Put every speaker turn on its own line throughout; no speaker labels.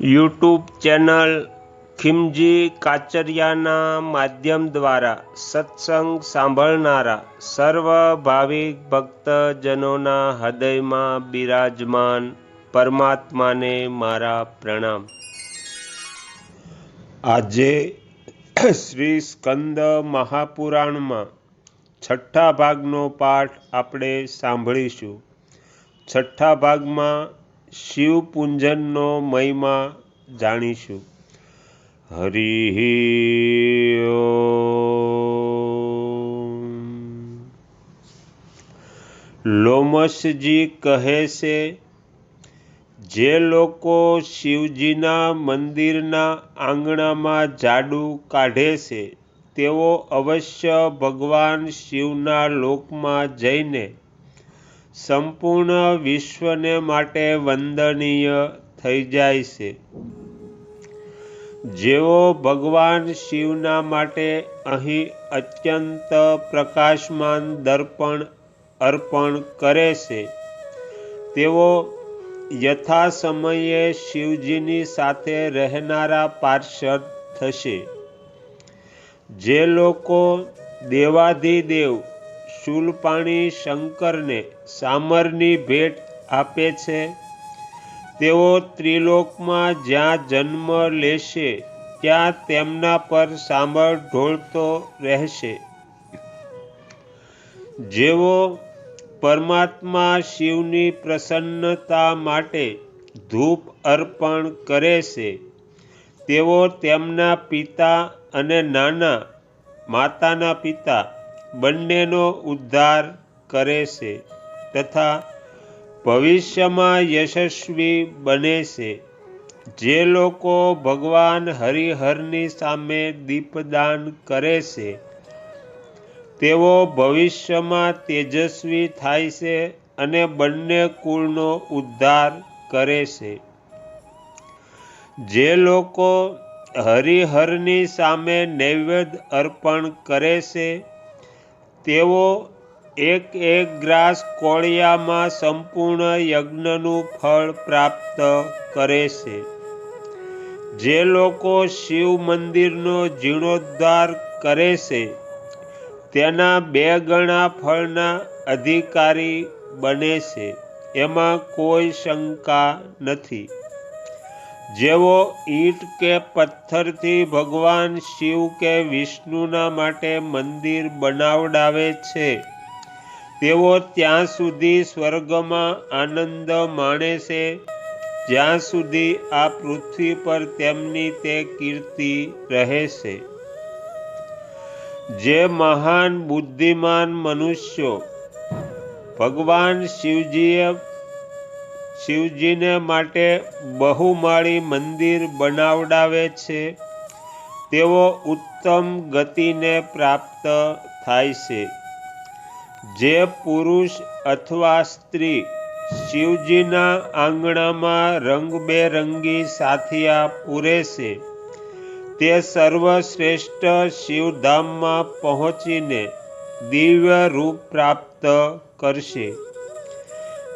YouTube channel ખિમજી કાચરિયાના માધ્યમ દ્વારા સત્સંગ સાંભળનારા સર્વ ભાવિક ભક્તજનોના હૃદયમાં બિરાજમાન પરમાત્માને મારા પ્રણામ. આજે શ્રી સ્કંદ મહાપુરાણમાં છઠ્ઠા ભાગનો પાઠ આપણે સાંભળીશું. છઠ્ઠા ભાગમાં શિવપૂંજનનો મહિમા જાણીશું. હરિ લોમસજી કહે છે, જે લોકો શિવજીના મંદિરના આંગણામાં જાડુ કાઢે છે, તેઓ અવશ્ય ભગવાન શિવના લોકમાં જઈને સંપૂર્ણ વિશ્વને માટે વંદનીય થઈ જાય છે. જેઓ ભગવાન શિવના માટે અહીં અત્યંત પ્રકાશમાન દર્પણ અર્પણ કરે છે. તેઓ યથા સમયે શિવજીની સાથે રહેનારા પાર્ષદ થશે. જે લોકો દેવાધિદેવ શૂલપાણી શંકરને સામરની ભેટ આપે છે. તેઓ ત્રિલોકમાં જ્યાં જન્મ લેશે, ત્યાં તેમના પર સાંભળ ઢોળતો રહેશે. જેઓ પરમાત્મા શિવની પ્રસન્નતા માટે ધૂપ અર્પણ કરે છે, તેઓ તેમના પિતા અને નાના, માતાના પિતા બંનેનો ઉદ્ધાર કરે છે તથા ભવિષ્યમાં યશસ્વી બને છે. જે લોકો ભગવાન હરિહરની સામે દીપદાન કરે છે, તેઓ ભવિષ્યમાં તેજસ્વી થાય છે અને બંને કુળનો ઉદ્ધાર કરે છે. જે લોકો હરિહરની સામે નૈવેદ્ય અર્પણ કરે છે તેઓ એક એક ગ્રાસ કોળિયામાં સંપૂર્ણ યજ્ઞનું ફળ પ્રાપ્ત કરે છે. જે લોકો શિવ મંદિરનો જીર્ણોદ્ધાર કરે છે, તેના બે ગણા ફળના અધિકારી બને છે. એમાં કોઈ શંકા નથી. જેઓ ઈટ કે પથ્થરથી ભગવાન શિવ કે વિષ્ણુના માટે મંદિર બનાવડાવે છે, તેઓ ત્યાં સુધી સ્વર્ગમાં આનંદ માણે છે. જ્યાં સુધી આ પૃથ્વી પર તેમની તે કીર્તિ રહે છે. જે મહાન બુદ્ધિમાન મનુષ્યો, ભગવાન શિવજીએ શિવજીને માટે બહુમાળી મંદિર બનાવડાવે છે. તેઓ ઉત્તમ ગતિને પ્રાપ્ત થાય છે. જે પુરુષ અથવા સ્ત્રી શિવજીના આંગણામાં રંગબેરંગી સાથિયા પૂરે છે. તે સર્વશ્રેષ્ઠ શિવધામમાં પહોંચીને દિવ્ય રૂપ પ્રાપ્ત કરશે.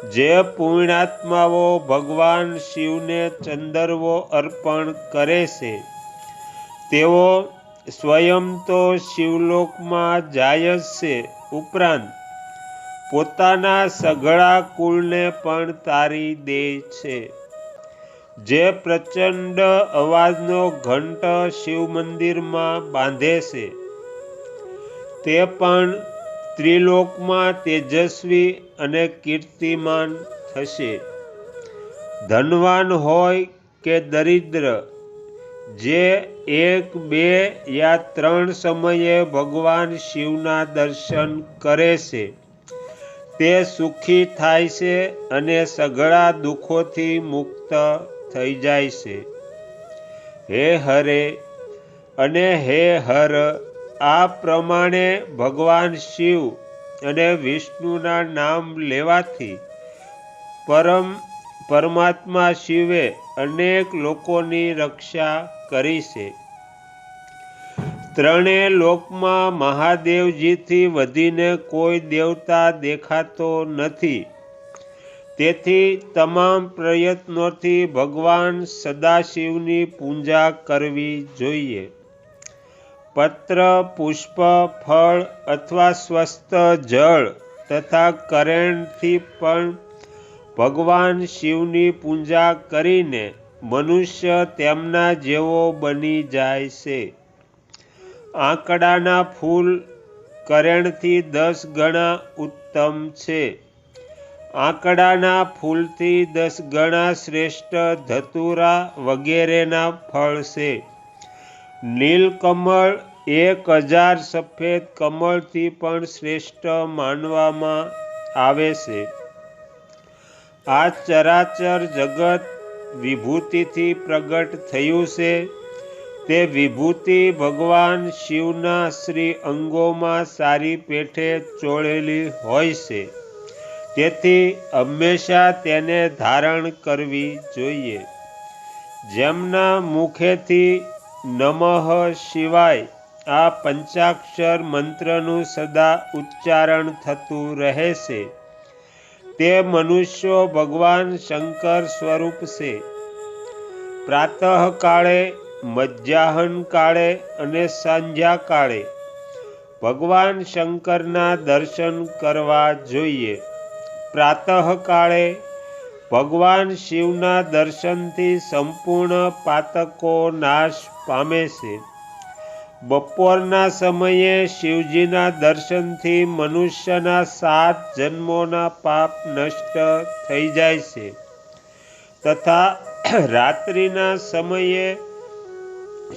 જે પુણ્યાત્માઓ ભગવાન શિવને ચંદરવો અર્પણ કરે છે, તેઓ સ્વયં તો શિવલોકમાં જાય જ છે ઉપરાંત પોતાના સઘળા કુળને પણ તારી દે છે. જે પ્રચંડ અવાજનો ઘંટ શિવ મંદિરમાં બાંધે છે, તે પણ ત્રિલોકમાં તેજસ્વી અને કીર્તિમાન થશે. ધનવાન હોય કે દરિદ્ર, જે એક, બે યા ત્રણ સમયે ભગવાન શિવના દર્શન કરે છે, તે સુખી થાય છે અને સઘળા દુઃખોથી મુક્ત થઈ જાય છે. હે હરે અને હે હર આ પ્રમાણે ભગવાન શિવ અને વિષ્ણુના નામ લેવાથી પરમ પરમાત્મા શિવે અનેક લોકોની રક્ષા કરી છે. ત્રણેય લોકમાં મહાદેવજીથી વધીને કોઈ દેવતા દેખાતો નથી. તેથી તમામ પ્રયત્નોથી ભગવાન સદાશિવની પૂજા કરવી જોઈએ. પત્ર, પુષ્પ, ફળ અથવા સ્વસ્થ જળ તથા કરેણથી પણ ભગવાન શિવની પૂજા કરીને મનુષ્ય તેમના જેવો બની જાય છે. આંકડાના ફૂલ કરેણથી દસ ગણા ઉત્તમ છે. આંકડાના ફૂલથી દસ ગણા શ્રેષ્ઠ ધતુરા વગેરેના ફળ છે. નીલકમળ એક હજાર સફેદ કમળથી પણ શ્રેષ્ઠ માનવામાં આવે છે. આ ચરાચર જગત વિભૂતિથી પ્રગટ થયું છે. તે વિભૂતિ ભગવાન શિવના શ્રી અંગોમાં સારી પેઠે ચોળેલી હોય છે. તેથી હંમેશા તેને ધારણ કરવી જોઈએ. જેમના મુખેથી નમઃ શિવાય. આ પંચાક્ષર મંત્રનું સદા ઉચ્ચારણ થતું રહેશે. તે મનુષ્યો ભગવાન શંકર સ્વરૂપ છે. પ્રાતઃકાળે મધ્યાહન કાળે અને સાંજ્યા કાળે ભગવાન શંકરના દર્શન કરવા જોઈએ. પ્રાતઃકાળે ભગવાન શિવના દર્શનથી સંપૂર્ણ પાતકો નાશ પામે છે. બપોરના સમયે શિવજીના દર્શનથી મનુષ્યના સાત જન્મોના પાપ નષ્ટ થઈ જાય છે. તથા રાત્રિના સમયે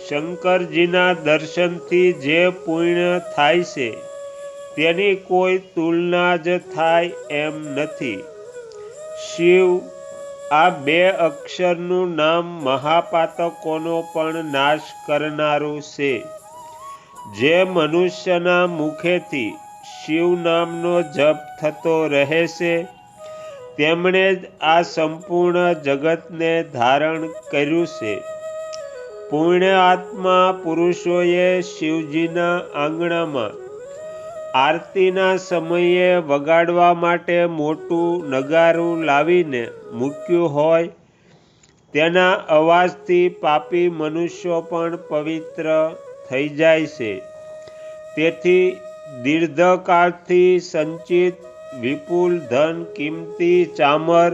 શંકરજીના દર્શનથી જે પૂર્ણ થાય છે, તેની કોઈ તુલના જ થાય એમ નથી. શિવ, આ બે અક્ષરનું નામ મહાપાતકોનો પણ નાશ કરનારું છે. જે મનુષ્યના મુખેથી શિવ નામનો જપ થતો રહે છે, તેમણે જ આ સંપૂર્ણ જગતને ધારણ કર્યું છે. પુણ્ય આત્મા પુરુષોએ શિવજીના આંગણામાં આરતીના સમયે વગાડવા માટે મોટું નગારું લાવીને મૂક્યું હોય, તેના અવાજથી પાપી મનુષ્યો પણ પવિત્ર થઈ જાય છે. તેથી દીર્ઘકાળથી સંચિત વિપુલ ધન કિંમતી ચામર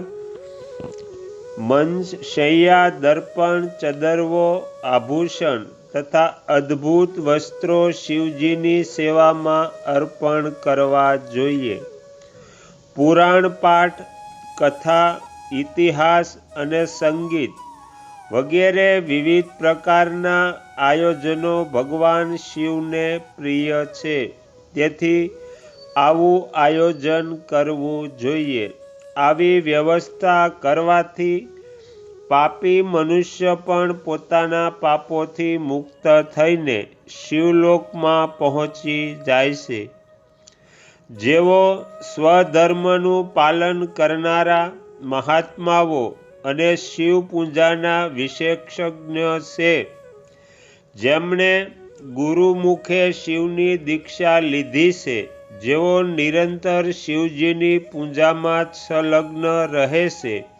મંચ શૈયા દર્પણ, ચદરવો, આભૂષણ તથા અદ્ભુત વસ્ત્રો શિવજીની સેવામાં અર્પણ કરવા જોઈએ. પુરાણ પાઠ, કથા, ઇતિહાસ અને સંગીત વગેરે વિવિધ પ્રકારના આયોજનો ભગવાન શિવને પ્રિય છે. તેથી આવું આયોજન કરવું જોઈએ. આવી વ્યવસ્થા કરવાથી પાપી મનુષ્ય પણ પોતાના પાપોથી મુક્ત થઈને શિવલોકમાં પહોંચી જાય છે. જેઓ સ્વધર્મનું પાલન કરનારા મહાત્માઓ અને શિવ પૂજાના વિશેષજ્ઞ છે. જેમણે ગુરુમુખે શિવની દીક્ષા લીધી છે, જેઓ નિરંતર શિવજીની પૂજામાં સંલગ્ન રહે છે.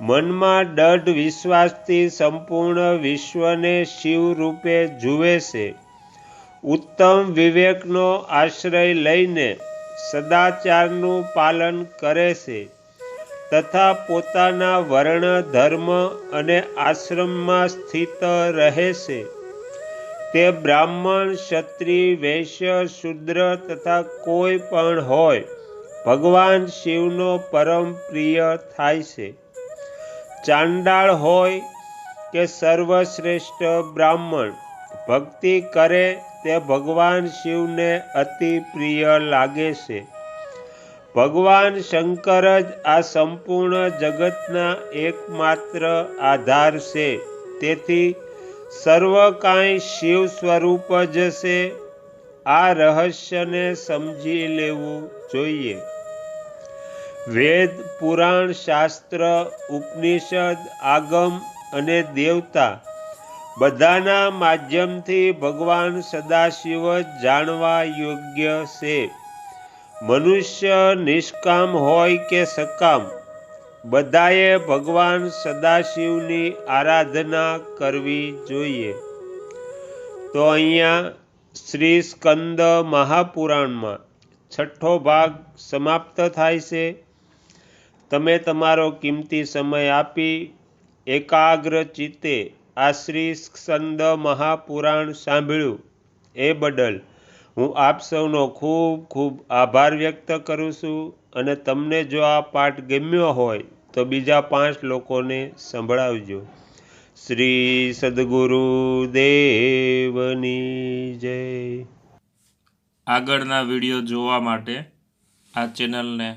મનમાં દઢ વિશ્વાસથી સંપૂર્ણ વિશ્વને શિવ રૂપે જુએ છે. ઉત્તમ વિવેકનો આશ્રય લઈને સદાચારનું પાલન કરે છે. તથા પોતાના વર્ણ, ધર્મ અને આશ્રમમાં સ્થિત રહે છે. તે બ્રાહ્મણ, ક્ષત્રિય, વૈશ્ય, શુદ્ર તથા કોઈ પણ હોય, ભગવાન શિવનો પરમ પ્રિય થાય છે. ચાંડાળ હોય કે સર્વશ્રેષ્ઠ બ્રાહ્મણ, ભક્તિ કરે તે ભગવાન શિવને અતિ પ્રિય લાગે છે. ભગવાન શંકર જ આ સંપૂર્ણ જગતના એકમાત્ર આધાર છે. તેથી સર્વ કાંઈ શિવ સ્વરૂપ જ છે. આ રહસ્યને સમજી લેવું જોઈએ. વેદ, પુરાણ, શાસ્ત્ર, ઉપનિષદ, આગમ અને દેવતા બધાના માધ્યમથી ભગવાન સદાશિવ જાણવા યોગ્ય છે. મનુષ્ય નિષ્કામ હોય કે સકામ, બધાએ ભગવાન સદાશિવની આરાધના કરવી જોઈએ. તો અહીંયા શ્રી સ્કંદ મહાપુરાણમાં છઠ્ઠો ભાગ સમાપ્ત થાય છે. તમે તમારો કિંમતી સમય આપી એકાગ્ર ચિત્તે આ શ્રી સ્કંદ મહાપુરાણ સાંભળ્યું. એ બદલ હું આપ સૌનો ખૂબ ખૂબ આભાર વ્યક્ત કરું છું અને તમને જો આ પાઠ ગમ્યો હોય તો બીજા પાંચ લોકોને સંભળાવજો. શ્રી સદગુરુ દેવની જય.
આગળના વીડિયો જોવા માટે આ ચેનલને